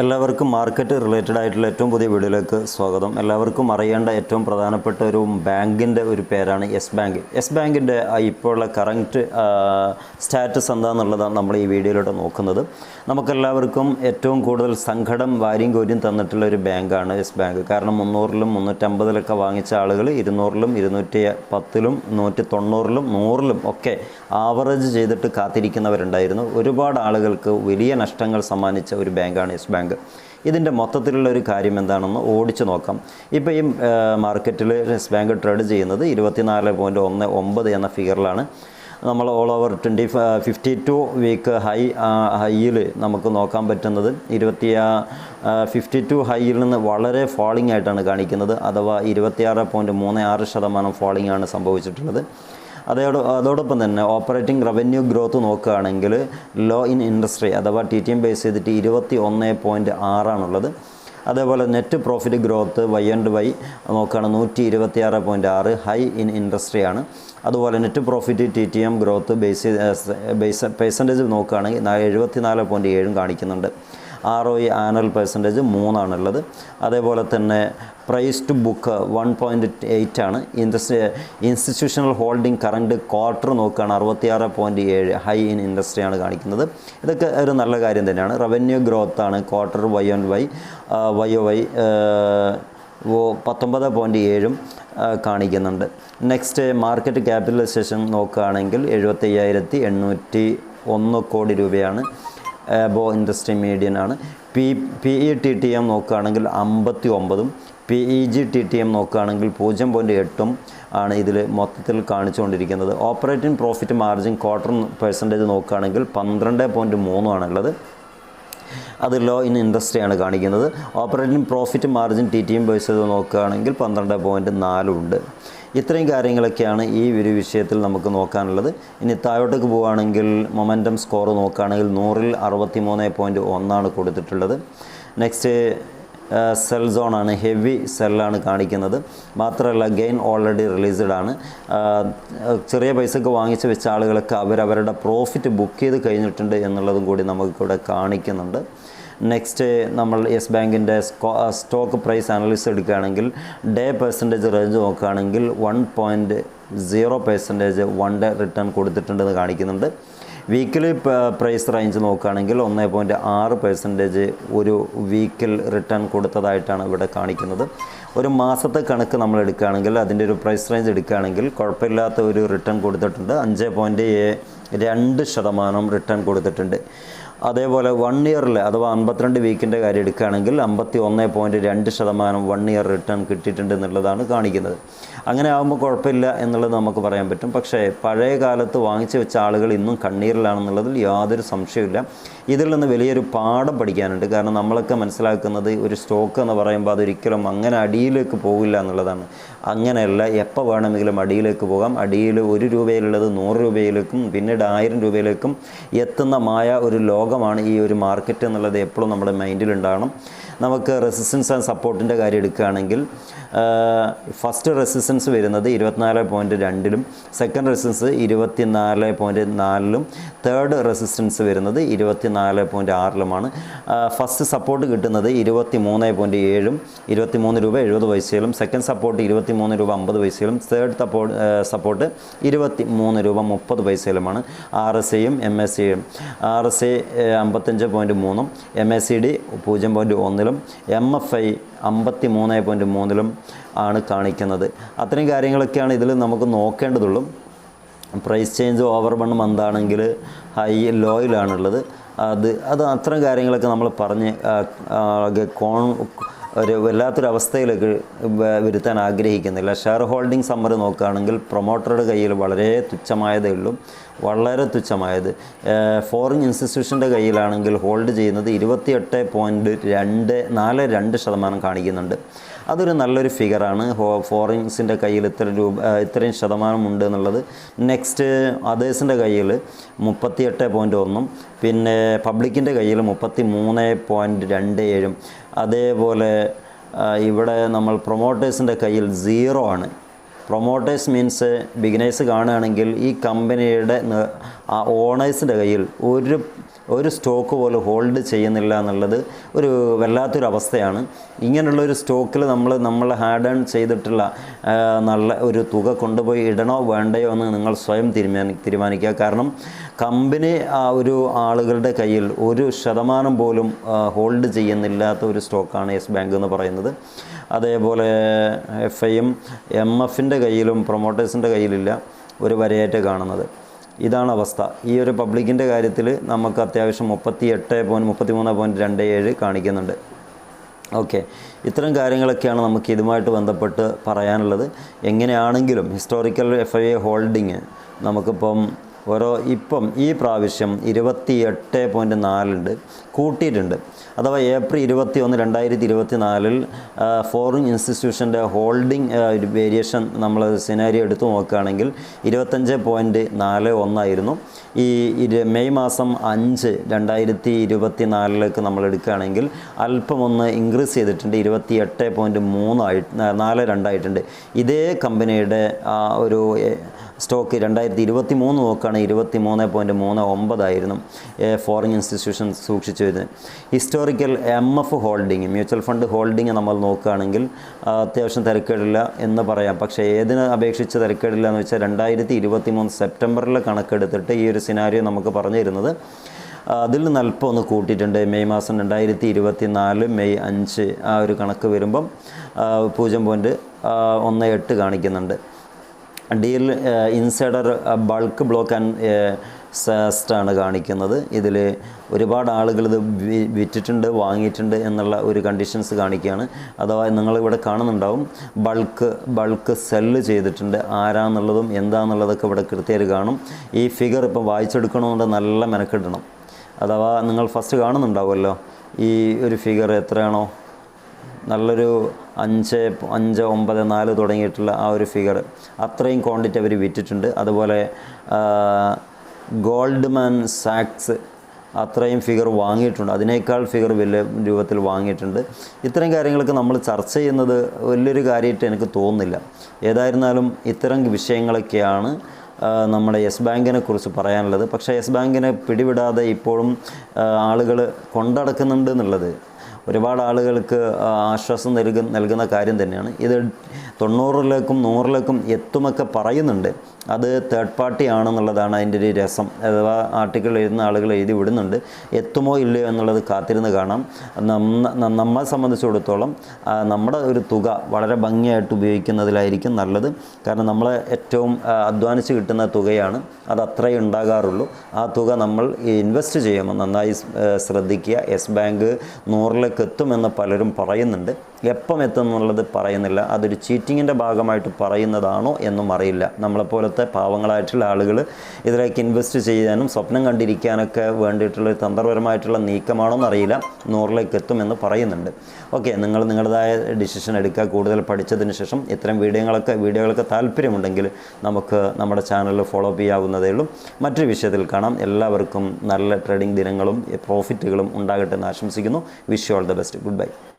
എല്ലാവർക്കും market related ആയിട്ടുള്ള ഏറ്റവും പുതിയ വീഡിയോയിലേക്ക് സ്വാഗതം. എല്ലാവർക്കും അറിയേണ്ട ഏറ്റവും പ്രധാനപ്പെട്ട ഒരു ബാങ്കിന്റെ ഒരു പേരാണ് യെസ് ബാങ്ക്. യെസ് ബാങ്കിന്റെ ഇപ്പോഴുള്ള കറന്റ് സ്റ്റാറ്റസ് എന്താണെന്നുള്ളതാണ് നമ്മൾ ഈ വീഡിയോയിലൂടെ നോക്കുന്നത്. നമുക്കെല്ലാവർക്കും ഏറ്റവും കൂടുതൽ സങ്കടം വാരിയും കോരിയും തന്നിട്ടുള്ള ഒരു ബാങ്കാണ് യെസ് ബാങ്ക്. കാരണം മുന്നൂറിലും മുന്നൂറ്റമ്പതിലൊക്കെ വാങ്ങിച്ച ആളുകൾ ഇരുന്നൂറിലും ഇരുന്നൂറ്റി പത്തിലും നൂറ്റി തൊണ്ണൂറിലും നൂറിലും ഒക്കെ ആവറേജ് ചെയ്തിട്ട് കാത്തിരിക്കുന്നവരുണ്ടായിരുന്നു. ഒരുപാട് ആളുകൾക്ക് വലിയ നഷ്ടങ്ങൾ സമ്മാനിച്ച ഒരു ബാങ്കാണ് യെസ് ബാങ്ക്. ഇതിന്റെ മൊത്തത്തിലുള്ള ഒരു കാര്യം എന്താണെന്ന് ഓടിച്ചു നോക്കാം. ഇപ്പോൾ ഈ മാർക്കറ്റിൽ യെസ് ബാങ്ക് ട്രേഡ് ചെയ്യുന്നത് ഇരുപത്തിനാല് പോയിന്റ് ഒന്ന് ഒമ്പത് എന്ന ഫിഗറിലാണ്. നമ്മൾ all over twenty fifty two week high ഹൈയിൽ നമുക്ക് നോക്കാൻ പറ്റുന്നത് ഇരുപത്തി ഫിഫ്റ്റി ടു ഹൈയിൽ നിന്ന് വളരെ ഫാളിംഗ് ആയിട്ടാണ് കാണിക്കുന്നത്. അഥവാ ഇരുപത്തിയാറ് പോയിന്റ് മൂന്ന് ആറ് ശതമാനം ഫാളിംഗ് ആണ് സംഭവിച്ചിട്ടുള്ളത്. അതോട് അതോടൊപ്പം തന്നെ ഓപ്പറേറ്റിംഗ് റവന്യൂ ഗ്രോത്ത് നോക്കുകയാണെങ്കിൽ ലോ ഇൻ ഇൻഡസ്ട്രി അഥവാ ടി ടി എം ബേസ് ചെയ്തിട്ട് ഇരുപത്തി ഒന്ന് പോയിന്റ് ആറാണുള്ളത്. അതേപോലെ net profit growth Y and Y നോക്കുകയാണ് നൂറ്റി ഇരുപത്തി ആറ് പോയിന്റ് ആറ് ഹൈ ഇൻ ഇൻഡസ്ട്രിയാണ് അതുപോലെ net profit T T M growth base base percentage നോക്കുകയാണെങ്കിൽ എഴുപത്തി നാല് പോയിന്റ് ഏഴും കാണിക്കുന്നുണ്ട്. R O E annual percentage മൂന്നാണുള്ളത്. അതേപോലെ തന്നെ price to book one point eight ആണ്. Industry institutional holding current quarter നോക്കുകയാണ്. അറുപത്തിയാറ് പോയിന്റ് ഏഴ് ഹൈ ഇൻ ഇൻഡസ്ട്രിയാണ് കാണിക്കുന്നത്. ഇതൊക്കെ ഒരു നല്ല കാര്യം തന്നെയാണ്. റവന്യൂ ഗ്രോത്ത് ആണ് quarter Y on Y Y O Y പത്തൊമ്പത് പോയിന്റ് ഏഴും കാണിക്കുന്നുണ്ട്. നെക്സ്റ്റ് മാർക്കറ്റ് ക്യാപിറ്റലൈസേഷൻ നോക്കുകയാണെങ്കിൽ എഴുപത്തി അയ്യായിരത്തി എണ്ണൂറ്റി ഒന്ന് കോടി രൂപയാണ്. ബോ ഇൻഡസ്ട്രി മീഡിയൻ ആണ്. P P E T T M നോക്കുകയാണെങ്കിൽ അമ്പത്തി ഒമ്പതും P E G T T M നോക്കുകയാണെങ്കിൽ പൂജ്യം പോയിന്റ് എട്ടും ആണ് ഇതിൽ മൊത്തത്തിൽ കാണിച്ചുകൊണ്ടിരിക്കുന്നത്. Operating profit margin quarter percentage നോക്കുകയാണെങ്കിൽ പന്ത്രണ്ട് പോയിന്റ് മൂന്നുമാണുള്ളത് അത് ലോ ഇൻ ഇൻഡസ്ട്രിയാണ് കാണിക്കുന്നത്. Operating profit margin T T M base നോക്കുകയാണെങ്കിൽ പന്ത്രണ്ട് പോയിന്റ് നാലുണ്ട് ഇത്രയും കാര്യങ്ങളൊക്കെയാണ് ഈ ഒരു വിഷയത്തിൽ നമുക്ക് നോക്കാനുള്ളത്. ഇനി താഴോട്ടേക്ക് പോവുകയാണെങ്കിൽ മൊമെന്റം സ്കോർ നോക്കുകയാണെങ്കിൽ നൂറിൽ അറുപത്തി മൂന്ന് പോയിന്റ് ഒന്നാണ് കൊടുത്തിട്ടുള്ളത്. നെക്സ്റ്റ് സെൽ സോണാണ് ഹെവി സെല്ലാണ് കാണിക്കുന്നത്. മാത്രമല്ല ഗെയിൻ ഓൾറെഡി റിലീസ്ഡ് ആണ്. ചെറിയ പൈസക്ക് വാങ്ങിച്ച് വെച്ച ആളുകളൊക്കെ അവരവരുടെ പ്രോഫിറ്റ് ബുക്ക് ചെയ്ത് കഴിഞ്ഞിട്ടുണ്ട് എന്നുള്ളതും കൂടി നമുക്കിവിടെ കാണിക്കുന്നുണ്ട്. നെക്സ്റ്റ് നമ്മൾ യെസ് ബാങ്കിന്റെ സ്റ്റോക്ക് പ്രൈസ് അനലിസ് എടുക്കുകയാണെങ്കിൽ ഡേ പെർസെന്റേജ് റേഞ്ച് നോക്കുകയാണെങ്കിൽ one point zero percentage one day return കൊടുത്തിട്ടുണ്ടെന്ന് കാണിക്കുന്നുണ്ട്. വീക്കിലി പ്രൈസ് റേഞ്ച് നോക്കുകയാണെങ്കിൽ ഒന്ന് പോയിന്റ് ആറ് പെർസെന്റേജ് ഒരു വീക്കിൽ റിട്ടേൺ കൊടുത്തതായിട്ടാണ് ഇവിടെ കാണിക്കുന്നത്. ഒരു മാസത്തെ കണക്ക് നമ്മൾ എടുക്കുകയാണെങ്കിൽ അതിന്റെ ഒരു പ്രൈസ് റേഞ്ച് എടുക്കുകയാണെങ്കിൽ കുഴപ്പമില്ലാത്ത ഒരു റിട്ടേൺ കൊടുത്തിട്ടുണ്ട്. അഞ്ച് പോയിന്റ് രണ്ട് ശതമാനം റിട്ടേൺ കൊടുത്തിട്ടുണ്ട്. അതേപോലെ വൺ ഇയറിൽ അഥവാ അമ്പത്തിരണ്ട് വീക്കിന്റെ കാര്യം എടുക്കുകയാണെങ്കിൽ അമ്പത്തി ഒന്ന് പോയിന്റ് രണ്ട് ശതമാനം വൺ ഇയർ റിട്ടേൺ കിട്ടിയിട്ടുണ്ട് എന്നുള്ളതാണ് കാണിക്കുന്നത്. അങ്ങനെ ആകുമ്പോൾ കുഴപ്പമില്ല എന്നുള്ളത് നമുക്ക് പറയാൻ പറ്റും. പക്ഷേ പഴയ കാലത്ത് വാങ്ങിച്ചു വെച്ച ആളുകൾ ഇന്നും കണ്ണീരിലാണെന്നുള്ളതിൽ യാതൊരു സംശയമില്ല ഇതിൽ നിന്ന് വലിയൊരു പാഠം പഠിക്കാനുണ്ട്. കാരണം നമ്മളൊക്കെ മനസ്സിലാക്കുന്നത് ഒരു സ്റ്റോക്ക് എന്ന് പറയുമ്പോൾ അതൊരിക്കലും അങ്ങനെ അടിയിലേക്ക് പോകില്ല എന്നുള്ളതാണ്. അങ്ങനെയല്ല എപ്പോൾ വേണമെങ്കിലും അടിയിലേക്ക് പോകാം. അടിയിൽ ഒരു രൂപയിലുള്ളത് നൂറ് രൂപയിലേക്കും പിന്നീട് ആയിരം രൂപയിലേക്കും എത്തുന്ന മായ ഒരു ലോകമാണ് ഈ ഒരു മാർക്കറ്റ് എന്നുള്ളത് എപ്പോഴും നമ്മുടെ മൈൻഡിലുണ്ടാകണം നമുക്ക് റെസിസ്റ്റൻസ് ആൻഡ് സപ്പോർട്ടിന്റെ കാര്യം എടുക്കുകയാണെങ്കിൽ ഫസ്റ്റ് റെസിസ്റ്റൻസ് വരുന്നത് ഇരുപത്തിനാല് പോയിന്റ് രണ്ടിലും സെക്കൻഡ് റെസിസ്റ്റൻസ് ഇരുപത്തിനാല് പോയിന്റ് നാലിലും തേർഡ് റെസിസ്റ്റൻസ് വരുന്നത് ഇരുപത്തിനാല് പോയിന്റ് ആറിലുമാണ്. ഫസ്റ്റ് സപ്പോർട്ട് കിട്ടുന്നത് ഇരുപത്തി മൂന്ന് പോയിന്റ് ഏഴും ഇരുപത്തി മൂന്ന് രൂപ എഴുപത് പൈസയിലും സെക്കൻഡ് സപ്പോർട്ട് ഇരുപത്തി മൂന്ന് രൂപ അമ്പത് പൈസയിലും തേർഡ് സപ്പോർട്ട് സപ്പോർട്ട് ഇരുപത്തി മൂന്ന് രൂപ മുപ്പത് പൈസയിലുമാണ്. ആർ എസ് എയും എം എസ് സിയും ആർ എസ് എ അമ്പത്തഞ്ച് പോയിന്റ് മൂന്നും എം എസ് സി ഡി പൂജ്യം പോയിന്റ് ഒന്നിലും എം എഫ് ഐ അമ്പത്തി മൂന്ന് പോയിന്റ് മൂന്നിലും ആണ് കാണിക്കുന്നത്. അത്രയും കാര്യങ്ങളൊക്കെയാണ് ഇതിൽ നമുക്ക് നോക്കേണ്ടതുള്ളൂ. പ്രൈസ് ചേഞ്ച് ഓവർ വൺ മന്താണെങ്കിൽ ഹൈ ലോയിലാണുള്ളത് അത് അത് അത്തരം കാര്യങ്ങളൊക്കെ നമ്മൾ പറഞ്ഞ് കോൺ ഒരു വല്ലാത്തൊരു അവസ്ഥയിലേക്ക് വരുത്താൻ ആഗ്രഹിക്കുന്നില്ല. ഷെയർ ഹോൾഡിംഗ് സമ്മറി നോക്കുകയാണെങ്കിൽ പ്രൊമോട്ടറുടെ കയ്യിൽ വളരെ തുച്ഛമായതേ ഉള്ളൂ. വളരെ തുച്ഛമായത്. ഫോറിൻ ഇൻസ്റ്റിറ്റ്യൂഷന്റെ കയ്യിലാണെങ്കിൽ ഹോൾഡ് ചെയ്യുന്നത് ഇരുപത്തിയെട്ട് പോയിന്റ് രണ്ട് നാല് രണ്ട് ശതമാനം കാണിക്കുന്നുണ്ട്. അതൊരു നല്ലൊരു ഫിഗറാണ് ഹോ ഫോറിൻസിന്റെ കയ്യിൽ ഇത്ര രൂപ ഇത്രയും ശതമാനം ഉണ്ട് എന്നുള്ളത്. നെക്സ്റ്റ് അതേഴ്സിന്റെ കയ്യിൽ മുപ്പത്തിയെട്ട് പോയിന്റ് ഒന്നും. പിന്നെ പബ്ലിക്കിന്റെ കയ്യിൽ മുപ്പത്തി മൂന്ന് പോയിന്റ് രണ്ട് ഏഴും. അതേപോലെ ഇവിടെ നമ്മൾ പ്രൊമോട്ടേഴ്സിന്റെ കയ്യിൽ സീറോ ആണ്. പ്രൊമോട്ടേഴ്സ് മീൻസ് ബിഗിനേഴ്സ് കാണുകയാണെങ്കിൽ ഈ കമ്പനിയുടെ ആ ഓണേഴ്സിന്റെ കയ്യിൽ ഒരു ഒരു സ്റ്റോക്ക് പോലും ഹോൾഡ് ചെയ്യുന്നില്ല എന്നുള്ളത് ഒരു വല്ലാത്തൊരു അവസ്ഥയാണ്. ഇങ്ങനെയുള്ള ഒരു സ്റ്റോക്കിൽ നമ്മൾ നമ്മൾ ഹാർഡ് ഏൺ ചെയ്തിട്ടുള്ള നല്ല ഒരു തുക കൊണ്ടുപോയി ഇടണോ വേണ്ടയോ എന്ന് നിങ്ങൾ സ്വയം തീരുമാനി തീരുമാനിക്കുക. കാരണം കമ്പനി ആ ഒരു ആളുകളുടെ കയ്യിൽ ഒരു ശതമാനം പോലും ഹോൾഡ് ചെയ്യുന്നില്ലാത്ത ഒരു സ്റ്റോക്കാണ് യെസ് ബാങ്ക് എന്ന് പറയുന്നത്. അതേപോലെ എഫ് ഐയും എം എഫിന്റെ കയ്യിലും പ്രൊമോട്ടേഴ്സിന്റെ കയ്യിലില്ല ഒരു വരയായിട്ട് കാണുന്നത്. ഇതാണ് അവസ്ഥ. ഈ ഒരു പബ്ലിക്കിന്റെ കാര്യത്തിൽ നമുക്ക് അത്യാവശ്യം മുപ്പത്തി എട്ട് പോയിന്റ് മുപ്പത്തി മൂന്ന് പോയിന്റ് രണ്ട് ഏഴ് കാണിക്കുന്നുണ്ട്. ഓക്കെ. ഇത്തരം കാര്യങ്ങളൊക്കെയാണ് നമുക്ക് ഇതുമായിട്ട് ബന്ധപ്പെട്ട് പറയാനുള്ളത്. എങ്ങനെയാണെങ്കിലും historical F I A holding നമുക്കിപ്പം ഓരോ ഇപ്പം ഈ പ്രാവശ്യം ഇരുപത്തി എട്ട് പോയിന്റ് നാലുണ്ട് കൂട്ടിയിട്ടുണ്ട്. അഥവാ ഏപ്രിൽ ഇരുപത്തി ഒന്ന് രണ്ടായിരത്തി ഇരുപത്തി നാലിൽ ഫോറിൻ ഇൻസ്റ്റിറ്റ്യൂഷന്റെ ഹോൾഡിംഗ് വേരിയേഷൻ നമ്മൾ സിനാരിയോ എടുത്തു നോക്കുകയാണെങ്കിൽ ഇരുപത്തഞ്ച് പോയിന്റ് നാല് ഒന്നായിരുന്നു. ഈ മെയ് മാസം അഞ്ച് രണ്ടായിരത്തി ഇരുപത്തി നാലിലേക്ക് നമ്മൾ എടുക്കുകയാണെങ്കിൽ അല്പം ഒന്ന് ഇൻക്രീസ് ചെയ്തിട്ടുണ്ട് ഇരുപത്തി എട്ട് പോയിന്റ് മൂന്നായിട്ട് നാല് രണ്ടായിട്ടുണ്ട്. ഇതേ കമ്പനിയുടെ ഒരു സ്റ്റോക്ക് രണ്ടായിരത്തി ഇരുപത്തി മൂന്ന് നോക്കുകയാണെങ്കിൽ ഇരുപത്തി മൂന്ന് പോയിന്റ് മൂന്ന് ഒമ്പതായിരുന്നു ഫോറിൻ ഇൻസ്റ്റിറ്റ്യൂഷൻ സൂക്ഷിച്ചു വരുന്നത് historical M F holding mutual fund holding നമ്മൾ നോക്കുകയാണെങ്കിൽ അത്യാവശ്യം തിരക്കേടില്ല എന്ന് പറയാം. പക്ഷേ ഏതിന് അപേക്ഷിച്ച് തിരക്കേടില്ല എന്ന് വെച്ചാൽ രണ്ടായിരത്തി ഇരുപത്തി മൂന്ന് സെപ്റ്റംബറിലെ കണക്കെടുത്തിട്ട് ഈ ഒരു സിനാരിയോ നമുക്ക് പറഞ്ഞു തരുന്നത് അതിൽ നിന്ന് അല്പം ഒന്ന് കൂട്ടിയിട്ടുണ്ട്. മെയ് മാസം രണ്ടായിരത്തി ഇരുപത്തി നാല് മെയ് അഞ്ച് ആ ഒരു കണക്ക് വരുമ്പം പൂജ്യം പോയിന്റ് ഒന്ന് എട്ട് കാണിക്കുന്നുണ്ട്. Deal insider bulk block and സാസ്റ്റാണ് കാണിക്കുന്നത്. ഇതിൽ ഒരുപാട് ആളുകൾ ഇത് വിറ്റിട്ടുണ്ട് വാങ്ങിയിട്ടുണ്ട് എന്നുള്ള ഒരു കണ്ടീഷൻസ് കാണിക്കുകയാണ്. അഥവാ നിങ്ങളിവിടെ കാണുന്നുണ്ടാവും ബൾക്ക് ബൾക്ക് സെല്ല് ചെയ്തിട്ടുണ്ട്. ആരാന്നുള്ളതും എന്താന്നുള്ളതൊക്കെ ഇവിടെ കൃത്യമായിട്ട് കാണും. ഈ ഫിഗർ ഇപ്പോൾ വായിച്ചെടുക്കണമെന്നുണ്ട് നല്ല മെനക്കെടണം. അഥവാ നിങ്ങൾ ഫസ്റ്റ് കാണുന്നുണ്ടാവുമല്ലോ ഈ ഒരു ഫിഗർ എത്രയാണോ? നല്ലൊരു അഞ്ച് അഞ്ച് ഒമ്പത് നാല് തുടങ്ങിയിട്ടുള്ള ആ ഒരു ഫിഗർ അത്രയും ക്വാണ്ടിറ്റി അവർ വിറ്റിട്ടുണ്ട്. അതുപോലെ ഗോൾഡ്മാൻ സാക്സ് അത്രയും ഫിഗർ വാങ്ങിയിട്ടുണ്ട്. അതിനേക്കാൾ ഫിഗർ വലിയ രൂപത്തിൽ വാങ്ങിയിട്ടുണ്ട്. ഇത്തരം കാര്യങ്ങളൊക്കെ നമ്മൾ ചർച്ച ചെയ്യുന്നത് വലിയൊരു കാര്യമായിട്ട് എനിക്ക് തോന്നുന്നില്ല. ഏതായിരുന്നാലും ഇത്തരം വിഷയങ്ങളൊക്കെയാണ് നമ്മുടെ യെസ് ബാങ്കിനെ കുറിച്ച് പറയാനുള്ളത്. പക്ഷേ യെസ് ബാങ്കിനെ പിടിവിടാതെ ഇപ്പോഴും ആളുകൾ കൊണ്ടടക്കുന്നുണ്ട് എന്നുള്ളത് ഒരുപാട് ആളുകൾക്ക് ആശ്വാസം നൽകുന്ന നൽകുന്ന കാര്യം തന്നെയാണ്. ഇത് തൊണ്ണൂറിലേക്കും നൂറിലേക്കും എത്തുമൊക്കെ പറയുന്നുണ്ട്. അത് തേർഡ് പാർട്ടി ആണെന്നുള്ളതാണ് അതിന്റെ ഒരു രസം. അഥവാ ആർട്ടിക്കിൾ എഴുതുന്ന ആളുകൾ എഴുതി വിടുന്നുണ്ട്. എത്തുമോ ഇല്ലയോ എന്നുള്ളത് കാത്തിരുന്ന് കാണാം. നമ്മ സംബന്ധിച്ചിടത്തോളം നമ്മുടെ ഒരു തുക വളരെ ഭംഗിയായിട്ട് ഉപയോഗിക്കുന്നതിലായിരിക്കും നല്ലത്. കാരണം നമ്മൾ ഏറ്റവും അധ്വാനിച്ച് കിട്ടുന്ന തുകയാണ്. അത് അത്രയേ ഉണ്ടാകാറുള്ളൂ. ആ തുക നമ്മൾ ഇൻവെസ്റ്റ് ചെയ്യുമ്പോൾ നന്നായി ശ്രദ്ധിക്കുക. യെസ് ബാങ്ക് നൂറിലേക്ക് എത്തുമെന്ന് പലരും പറയുന്നുണ്ട്. എപ്പം എത്തും എന്നുള്ളത് പറയുന്നില്ല. അതൊരു ചീറ്റിങ്ങിന്റെ ഭാഗമായിട്ട് പറയുന്നതാണോ എന്നും അറിയില്ല. നമ്മളെപ്പോലത്തെ പാവങ്ങളായിട്ടുള്ള ആളുകൾ ഇതിലേക്ക് ഇൻവെസ്റ്റ് ചെയ്യാനും സ്വപ്നം കണ്ടിരിക്കാനൊക്കെ വേണ്ടിയിട്ടുള്ള തന്ത്രപരമായിട്ടുള്ള നീക്കമാണോ എന്നറിയില്ല നൂറിലേക്ക് എത്തുമെന്ന് പറയുന്നുണ്ട്. ഓക്കെ നിങ്ങൾ നിങ്ങളുടേതായ ഡിസിഷൻ എടുക്കുക. കൂടുതൽ പഠിച്ചതിന് ശേഷം ഇത്തരം വീഡിയോകളൊക്കെ വീഡിയോകളൊക്കെ താല്പര്യമുണ്ടെങ്കിൽ നമുക്ക് നമ്മുടെ ചാനലിൽ ഫോളോ അപ്പ് ചെയ്യാവുന്നതേ ഉള്ളൂ. മറ്റൊരു വിഷയത്തിൽ കാണാം. എല്ലാവർക്കും നല്ല ട്രേഡിംഗ് ദിനങ്ങളും പ്രോഫിറ്റുകളും ഉണ്ടാകട്ടെ എന്ന് ആശംസിക്കുന്നു. Wish all the best. Goodbye.